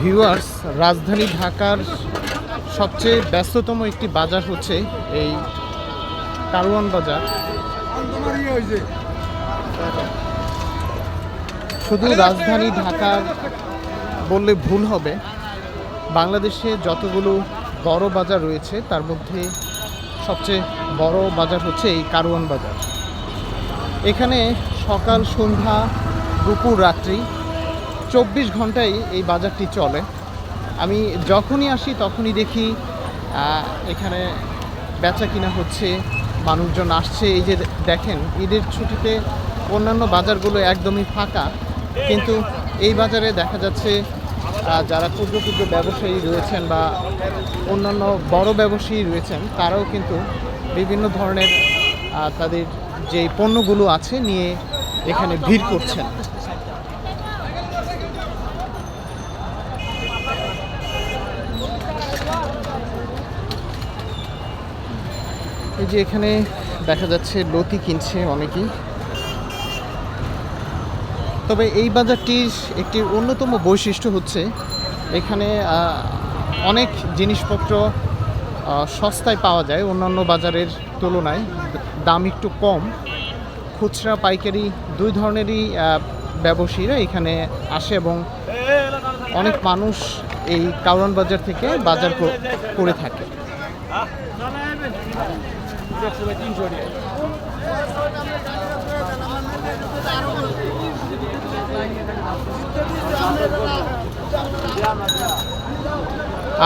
Viewers রাজধানী ঢাকার সবচেয়ে ব্যস্ততম একটি বাজার হচ্ছে এই কারওয়ান বাজার। শুধু রাজধানী ঢাকার বললে ভুল হবে। বাংলাদেশে যতগুলো বড় বাজার রয়েছে তার মধ্যে সবচেয়ে বড় বাজার হচ্ছে এই কারওয়ান বাজার। এখানে সকাল সন্ধ্যা দুপুর রাত্রি। চব্বিশ ঘন্টায় এই বাজারটি চলে। আমি যখনই আসি তখনই দেখি এখানে বেচা কিনা হচ্ছে, মানুষজন আসছে। এই যে দেখেন, ঈদের ছুটিতে অন্যান্য বাজারগুলো একদমই ফাঁকা। কিন্তু এই বাজারে দেখা যাচ্ছে যারা ক্ষুদ্র ক্ষুদ্র ব্যবসায়ী রয়েছেন বা অন্যান্য বড় ব্যবসায়ী রয়েছেন, তারাও কিন্তু বিভিন্ন ধরনের তাদের যে পণ্যগুলো আছে নিয়ে এখানে ভিড় করছেন। এই যে এখানে দেখা যাচ্ছে লতি কিনছে অনেকেই। তবে এই বাজারটির একটি অন্যতম বৈশিষ্ট্য হচ্ছে, এখানে অনেক জিনিসপত্র সস্তায় পাওয়া যায় অন্যান্য বাজারের তুলনায়, দাম একটু কম। খুচরা, পাইকারি দুই ধরনেরই ব্যবসায়ীরা এখানে আসে এবং অনেক মানুষ এই কাউরান বাজার থেকে বাজার করে থাকে।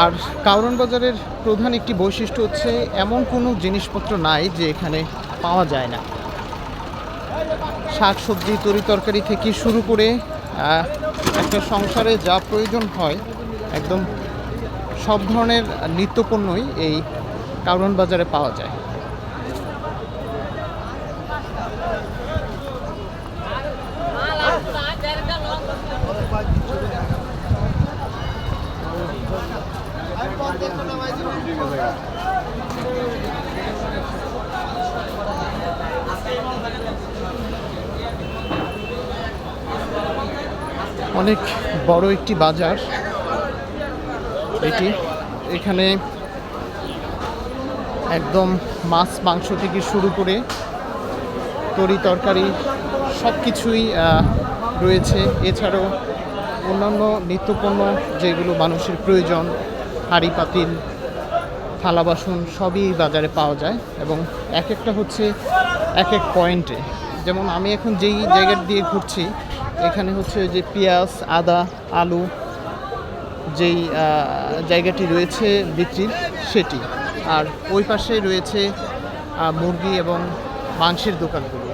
আর কাউরন বাজারের প্রধান একটি বৈশিষ্ট্য হচ্ছে, এমন কোনো জিনিসপত্র নাই যে এখানে পাওয়া যায় না। শাক সবজি তরি তরকারি থেকে শুরু করে একটা সংসারে যা প্রয়োজন হয়, একদম সব ধরনের নিত্যপণ্যই এই কাউরন বাজারে পাওয়া যায়। অনেক বড় একটি বাজার। এটি এখানে একদম মাছ মাংস থেকে শুরু করে তরি তরকারি সব কিছুই রয়েছে। এছাড়াও অন্যান্য নিত্যপণ্য যেগুলো মানুষের প্রয়োজন, হাঁড়ি, পাতিল, থালা, বাসন, সবই বাজারে পাওয়া যায় এবং এক একটা হচ্ছে এক এক পয়েন্টে। যেমন আমি এখন যেই জায়গা দিয়ে ঘুরছি এখানে হচ্ছে যে পেঁয়াজ, আদা, আলু যেই জায়গাটি রয়েছে বিক্রির সেটি। আর ওই পাশে রয়েছে মুরগি এবং মাংসের দোকানগুলো।